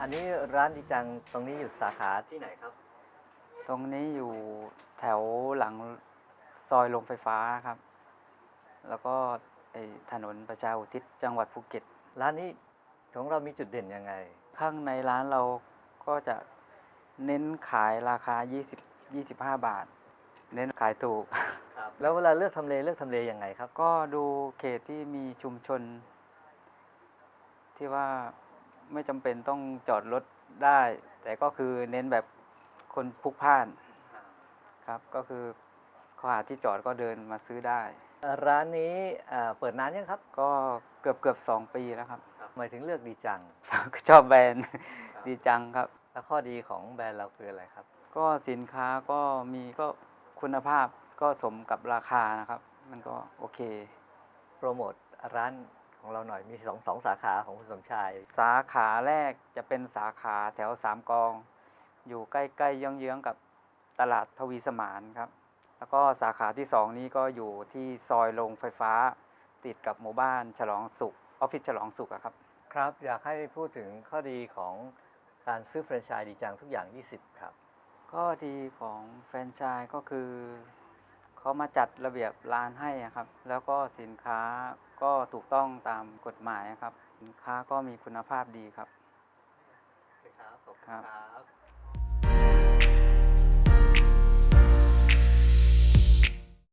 อันนี้ร้านดีจังตรงนี้อยู่สาขาที่ไหนครับ ตรงนี้อยู่แถวหลังซอยโรงไฟฟ้าครับ แล้วก็ไอ้ถนนประชาอุทิศจังหวัดภูเก็ต ร้านนี้ของเรามีจุดเด่นยังไง ข้างในร้านเราก็จะเน้นขายราคา 20 25 บาท เน้นขายถูก ครับ แล้วเวลาเลือกทำเลเลือกทำเลยังไงครับ ก็ดูเขตที่มีชุมชน ที่ว่า ไม่จำเป็นต้องจอดรถได้ แต่ก็คือเน้นแบบคนพลุกพล่านครับ ก็คือเขาหาที่จอดก็เดินมาซื้อได้ ร้านนี้เอ่อเปิดนานยังครับ ก็เกือบเกือบสองปีแล้วครับหมายถึงเลือกดีจัง ชอบแบรนด์ดีจังครับ แล้วข้อดีของแบรนด์เราคืออะไรครับ ก็สินค้าก็มีก็คุณภาพก็สมกับราคานะครับ มันก็โอเค โปรโมทร้าน ของเราหน่อยมีสองสองสาขาของคุณสมชาย สาขาแรกจะเป็นสาขาแถวสามกอง อยู่ใกล้ๆเยื้องๆกับตลาดทวีสมานครับ แล้วก็สาขาที่สองนี้ก็อยู่ที่ซอยโรงไฟฟ้า ติดกับหมู่บ้านฉลองสุขออฟฟิศฉลองสุขอะครับ ครับ อยากให้พูดถึงข้อดีของการซื้อแฟรนไชส์ดีจังทุกอย่าง 20 ครับ ข้อดีของแฟรนไชส์ก็คือ เขามาจัดระเบียบร้านให้อะครับ แล้วก็สินค้าก็ถูกต้องตามกฎหมายอะครับ สินค้าก็มีคุณภาพดีครับครับขอบคุณครับครับ